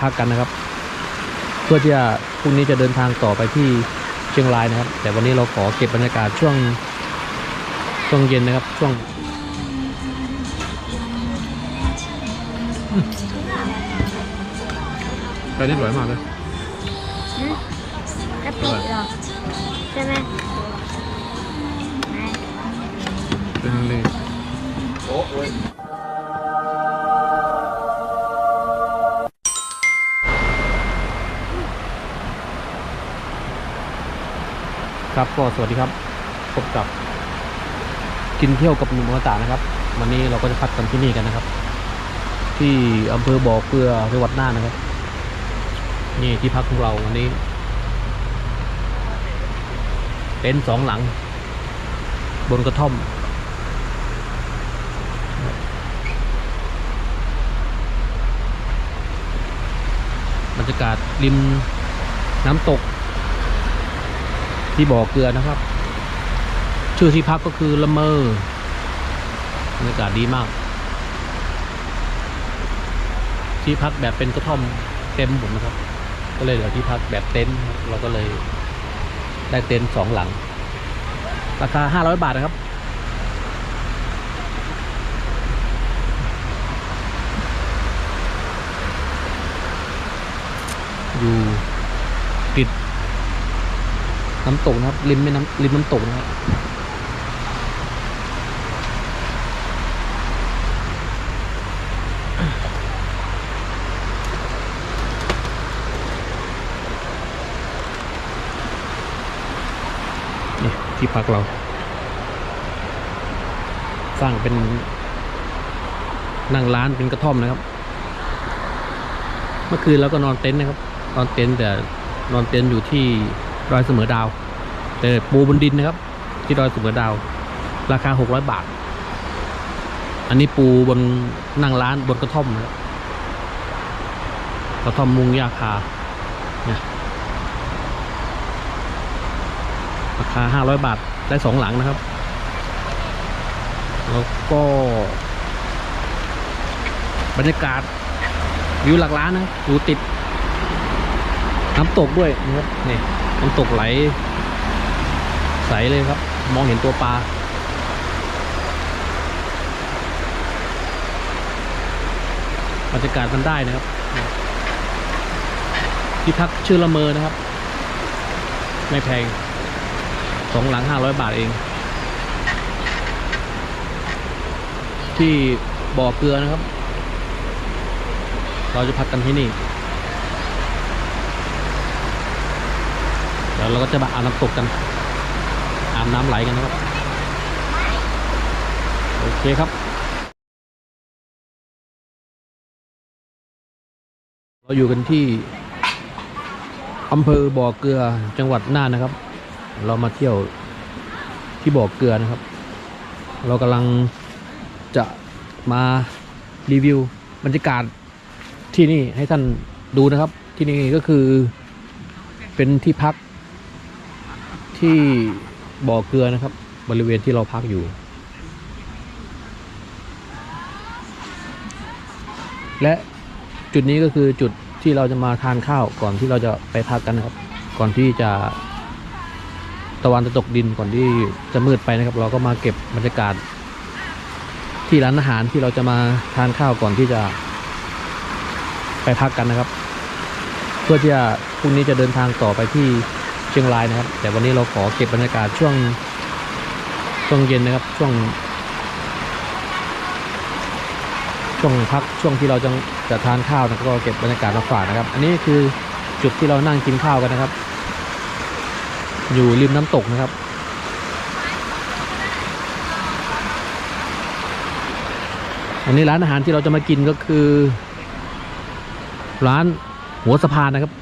พักกันนะครับ เพื่อที่จะพรุ่งนี้จะเดินทางต่อไปที่เชียงรายนะครับ แต่วันนี้เราขอเก็บบรรยากาศช่วงช่วงเย็นนะครับ ช่วงไปนี่สวยมากเลยกะปิเหรอใช่ไหมไหนเป็นทางเล ครับก็สวัสดีครับพบกับกินเที่ยวกับหนุ่มอมตะนะครับ วันนี้เราก็จะพักกันที่นี่กันนะครับ ที่อำเภอบ่อเกลือจังหวัดน่านนะครับ นี่ที่พักของเราวันนี้เต็นท์สองหลัง บนกระท่อม บรรยากาศริมน้ำตก ที่บ่อเกลือนะครับ ชื่อที่พักก็คือละเมอบรรยากาศดีมาก ที่พักแบบเป็นกระท่อมเต็มหมดนะครับ ก็เลยเหลือที่พักแบบเต็นท์เราก็เลยได้เต็นท์สองหลัง ราคาห้าร้อยบาทนะครับอยู่ น้ำตกนะครับริมแม่น้ำริมน้ำตกนะครับนี่ที่พักเรา สร้างเป็นนั่งร้านเป็นกระท่อมนะครับ เมื่อคืนเราก็นอนเต็นท์นะครับ นอนเต็นท์แต่นอนเต็นท์อยู่ที่ ดอยเสมอดาว แต่ปูบนดินนะครับ ที่ดอยเสมอดาว ราคาหกร้อยบาท อันนี้ปูบนนั่งร้านบนกระท่อมนะครับกระท่อมมุงยาคาเนี่ยราคาห้าร้อยบาท ได้สองหลังนะครับ แล้วก็บรรยากาศวิวหลักล้านนะอยู่ติดน้ำตกด้วยนะครับนี่ น้ำตกไหล ใสเลยครับ มองเห็นตัวปลาบรรยากาศมันได้นะครับที่พักชื่อละเมอนะครับ ไม่แพงสองหลังห้าร้อยบาทเอง ที่บ่อเกลือนะครับ เราจะพักกันที่นี่ เดี๋ยวเราก็จะมาอาบน้ำตกกันอาบน้ำไหลกันนะครับ โอเคครับเราอยู่กันที่อำเภอบ่อเกลือจังหวัดน่านนะครับ เรามาเที่ยวที่บ่อเกลือนะครับ เรากำลังจะมารีวิวบรรยากาศที่นี่ให้ท่านดูนะครับ ที่นี่ก็คือเป็นที่พัก ที่บ่อเกลือนะครับ บริเวณที่เราพักอยู่ และจุดนี้ก็คือจุดที่เราจะมาทานข้าวก่อนที่เราจะไปพักกันนะครับ ก่อนที่จะตะวันจะตกดินก่อนที่จะมืดไปนะครับ เราก็มาเก็บบรรยากาศ ที่ร้านอาหารที่เราจะมาทานข้าวก่อนที่จะ ไปพักกันนะครับ เพื่อที่จะพรุ่งนี้จะเดินทางต่อไปที่ ชียงรายนะครับ แต่วันนี้เราขอเก็บบรรยากาศช่วงช่วงเย็นนะครับ ช่วง ช่วงพักช่วงที่เราจะจะทานข้าวนะก็เก็บบรรยากาศมาฝากนะครับ อันนี้คือจุดที่เรานั่งกินข้าวกันนะครับ อยู่ริมน้ำตกนะครับอันนี้ร้านอาหารที่เราจะมากินก็คือ ร้านหัวสะพานนะครับ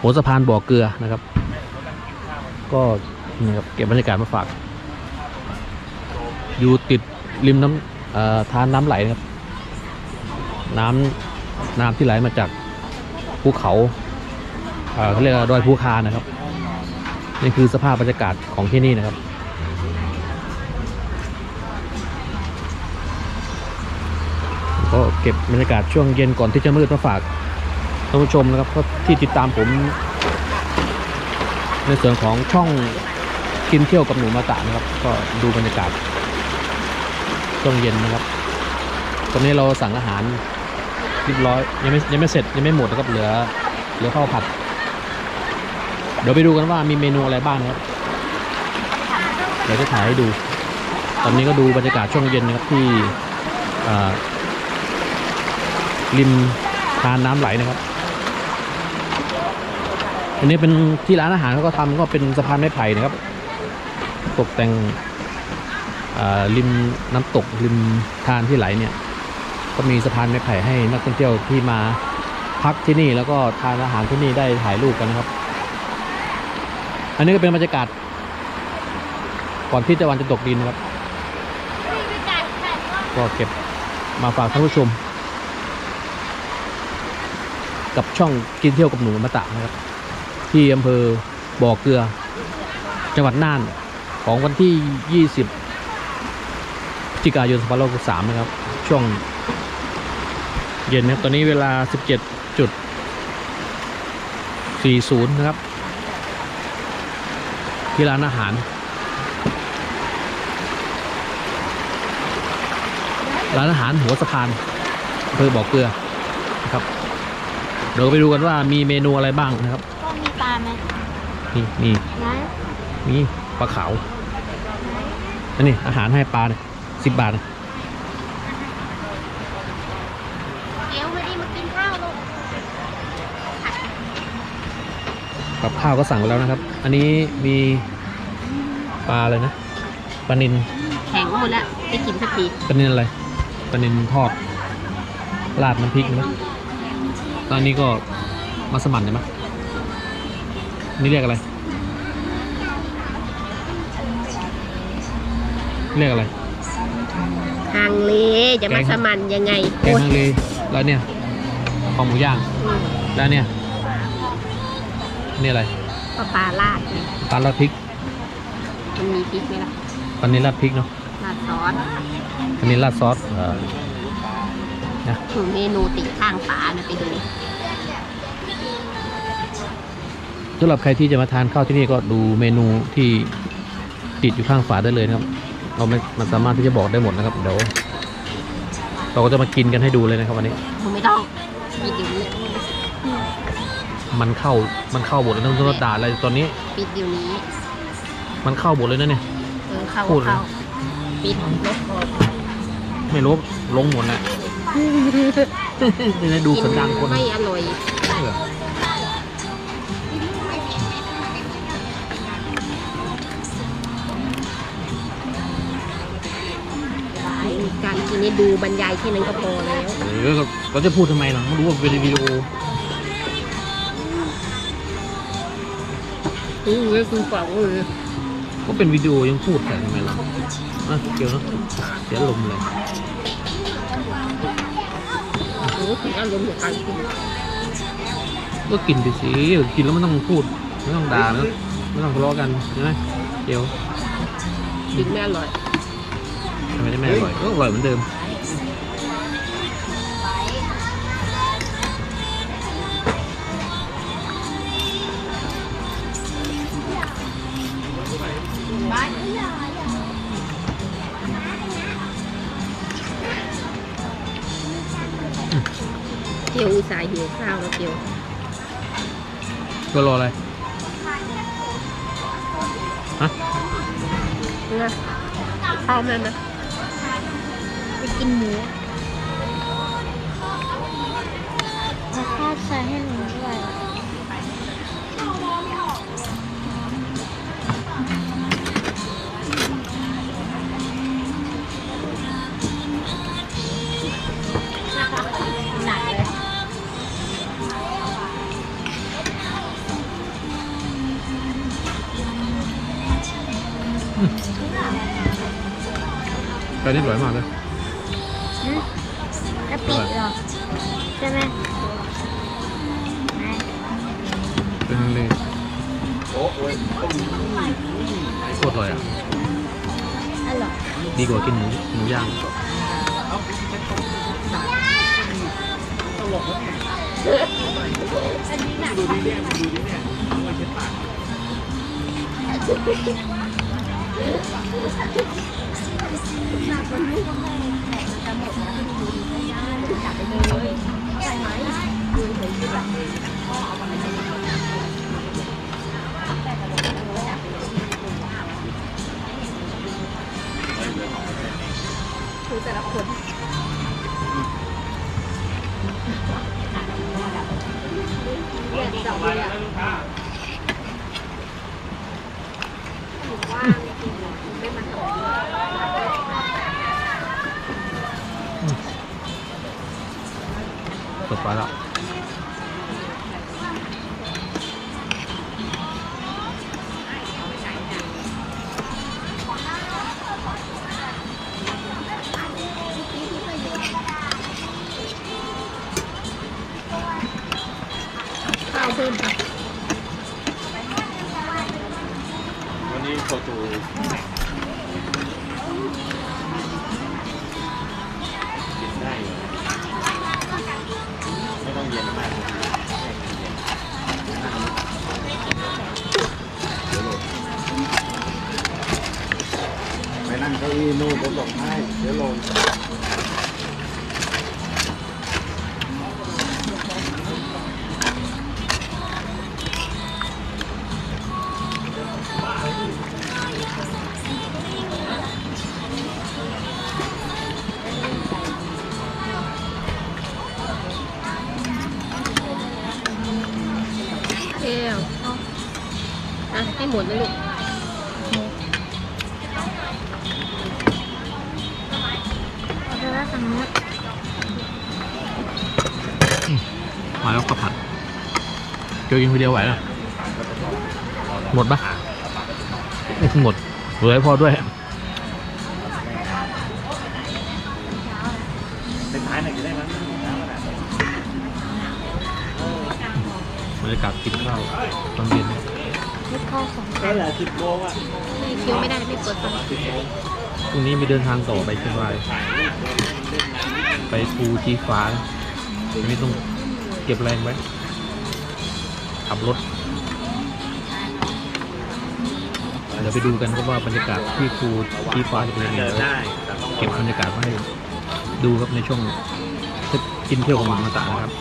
หัวสะพานบ่อเกลือนะครับ ก็นี่ครับเก็บบรรยากาศมาฝาก อยู่ติดริมน้ำทานน้ำไหลนะครับ น้ำน้ำที่ไหลมาจากภูเขาเขาเรียกว่าดอยภูคานะครับนี่คือสภาพบรรยากาศของที่นี่นะครับก็เก็บบรรยากาศช่วงเย็นก่อนที่จะมืดมาฝากท่านผู้ชมนะครับที่ติดตามผม ในส่วนของช่องกินเที่ยวกับหนูมาตะนะครับ ก็ดูบรรยากาศช่วงเย็นนะครับ ตอนนี้เราสั่งอาหารเรียบร้อยยังไม่ยังไม่เสร็จยังไม่หมดนะครับเหลือเหลือข้าวผัด เดี๋ยวไปดูกันว่ามีเมนูอะไรบ้างนะครับเดี๋ยวจะถ่ายให้ดู ตอนนี้ก็ดูบรรยากาศช่วงเย็นนะครับที่ริมทานน้ำไหลนะครับ อันนี้เป็นที่ร้านอาหารเขาก็ทำก็เป็นสะพานไม้ไผ่นะครับ ตกแต่งริมน้ำตกริมทานที่ไหลเนี่ย ก็มีสะพานไม้ไผ่ให้นักท่องเที่ยวที่มาพักที่นี่แล้วก็ทานอาหารที่นี่ได้ถ่ายรูปกันนะครับ อันนี้ก็เป็นบรรยากาศก่อนที่ตะวันจะตกดินนะครับก็เก็บมาฝากท่านผู้ชม กับช่องกินเที่ยวกับหนูมาตะนะครับ ที่อำเภอบ่อเกลือ จังหวัดน่านของวันที่ 20พฤศจิกายน2563นะครับ ช่วงเย็นนะครับตอนนี้เวลา 17.40 นะครับ ที่ร้านอาหาร ร้านอาหารหัวสะพานอำเภอบ่อเกลือนะครับ เดี๋ยวไปดูกันว่ามีเมนูอะไรบ้างนะครับ ก็มีปลาไหมนี่นี่นะมีปลาขาวอันนี้อาหารให้ปลาเนี่ยสิบบาทนะเดี๋ยววันนี้มากินข้าวลูกกับข้าวก็สั่งไปแล้วนะครับ อันนี้มีปลาอะไรนะปลานินแข็งหมดแล้วไปกินสักทีปลานินอะไรปลานินทอดราดน้ำพริกนะตอนนี้ก็มาสมั่นใช่ไหม นี่เรียกอะไร เรียกอะไรทางเลจะมาสมันยังไงแกงฮังเลแล้วเนี่ยคอหมูย่างอืมแล้วเนี่ย นี่อะไรปลาปลาลาดไงปลาราดพริก มันมีพริกไหมล่ะปลานิลราดพริกเนาะราดซอสปลานิลราดซอสเออถึงเมนูติดข้างฝานะไปดู สำหรับใครที่จะมาทานข้าวที่นี่ก็ดูเมนูที่ติดอยู่ข้างฝาได้เลยนะครับเราไม่มันสามารถที่จะบอกได้หมดนะครับเดี๋ยวเราก็จะมากินกันให้ดูเลยนะครับวันนี้ผมไม่ต้องปิดเดี๋ยวนี้มันเข้ามันเข้าบทเลยต้องต้องด่าอะไรตอนนี้ ปิดเดี๋ยวนี้ มันเข้าบทเลยนะเนี่ยเออเข้าพูดเลยเข้าปิดลบออกไม่รู้ลงหมดแหละนี่นะดูสันดานคนไม่อร่อย การกินนี่ดูบรรยายแค่นั้นก็พอแล้วเออเราจะพูดทำไมล่ะไม่รู้ว่าเป็นวิดีโออืมนี่คือฝังเลยก็เป็นวิดีโอยังพูดแต่ทำไมล่ะอะเกี่ยวนะเสียลมเลยโอ้ถึงอารมณ์ของการกินก็กินไปสิกินแล้วไม่ต้องพูดไม่ต้องด่านะไม่ต้องทะเลาะกันใช่ไหมเกี่ยวกินไม่อร่อย ทำไมได้ไม่อร่อยก็อร่อยเหมือนเดิมเกียวอุตส่าห์หิวข้าวแล้วเกียวก็รออะไรฮะนะข้าวแม่นะไป กินหมูเอาข้าวใส่ให้หนูด้วยหนักเลยไก่นี่อร่อยมากเลยกะ ปิเหรอใช่ไหมไม่เป็นทางเลโคตรอร่อยอะ อร่อยดีกว่ากินหมูหมูย่างคือ เปิด อี้นู่นผมบอกให้เดี๋ยวลงเอ้วอะให้หมดนะลูก เกียวกินคนเดียวไหวเหรอหมดปะหมดเหลือให้พอด้วยเป็นท้ายหน่อยจะได้ไหมน้ำขนาดบรรยากาศกินข้าวตอนเย็นไม่เข้าสองก็เหลือสิบโลอะไม่เคี้ยวไม่ได้ไม่เปิดฟังพรุ่งนี้มีเดินทางต่อไปเชียงรายไปภูชีฟ้าอันนี้ต้องเก็บแรงไว้ ขับรถเดี๋ยวไปดูกันครับว่าบรรยากาศที่ครูที่ฟ้าจะเป็นยังไงเดินเดี๋ยวได้แต่ต้องเก็บบรรยากาศมาให้ดูครับในช่วงกินเที่ยวของมาตานะครับ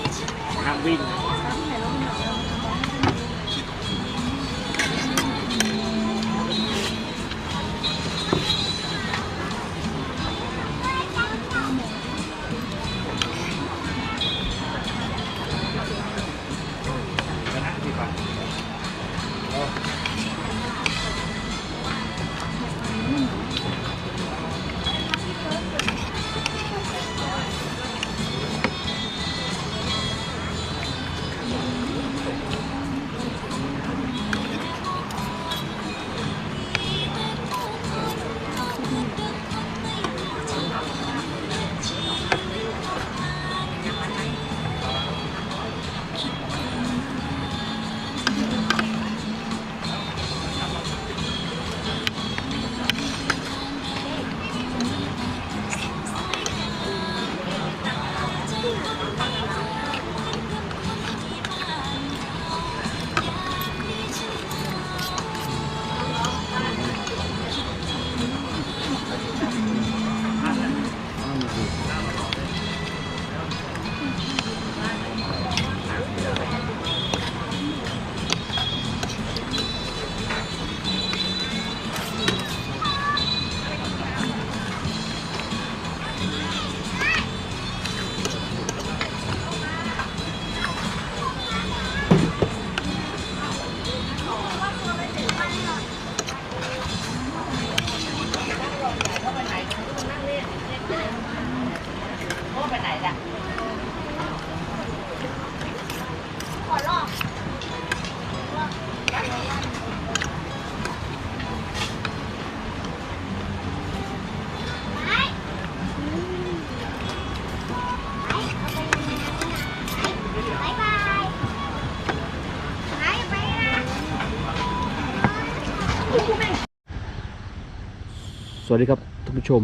สวัสดีครับ ผู้ชม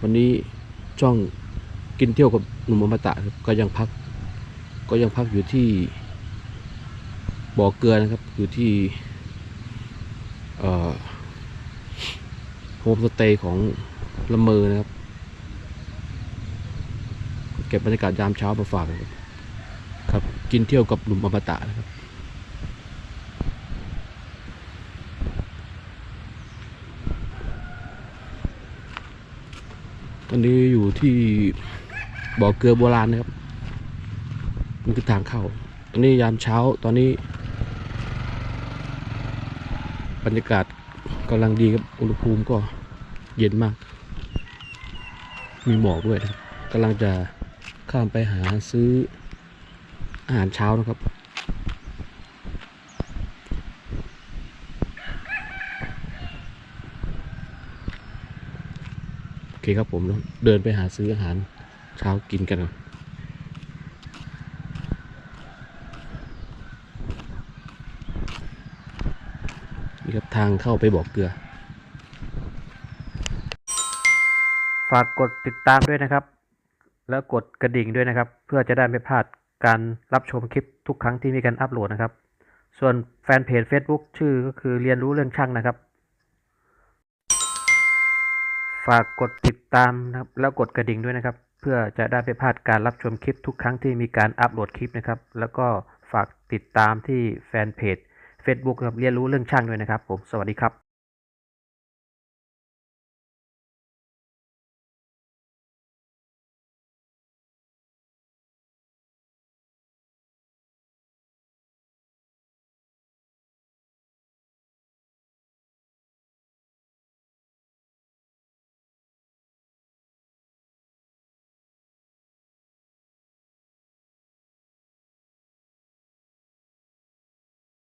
วันนี้ช่องกินเที่ยวกับหนุ่มอมตะครับก็ยังพัก ก็ยังพักอยู่ที่บ่อเกลือนะครับ อยู่ที่โฮมสเตย์ของละเมอนะครับ เก็บบรรยากาศยามเช้ามาฝากครับครับกินเที่ยวกับหนุ่มอมตะนะครับ ตอนนี้อยู่ที่บ่อเกลือโบราณนะครับนี่คือทางเข้า ตอนนี้ยามเช้าตอนนี้ บรรยากาศกำลังดีครับอุณหภูมิก็เย็นมาก มีหมอกด้วยนะครับกำลังจะข้ามไปหาซื้ออาหารเช้านะครับ โอเคครับผมเดินไปหาซื้ออาหารเช้ากินกันนะนี่ครับทางเข้าไปบอกเกลือ ฝากกดติดตามด้วยนะครับ แล้วกดกระดิ่งด้วยนะครับ เพื่อจะได้ไม่พลาดการรับชมคลิปทุกครั้งที่มีการอัปโหลดนะครับ ส่วนแฟนเพจ Facebook ชื่อก็คือเรียนรู้เรื่องช่างนะครับ ฝากกดติดตามนะครับแล้วกดกระดิ่งด้วยนะครับ เพื่อจะได้ไม่พลาดการรับชมคลิปทุกครั้งที่มีการอัปโหลดคลิปนะครับ แล้วก็ฝากติดตามที่แฟนเพจ Facebook ครับเรียนรู้เรื่องช่างด้วยนะครับผมสวัสดีครับ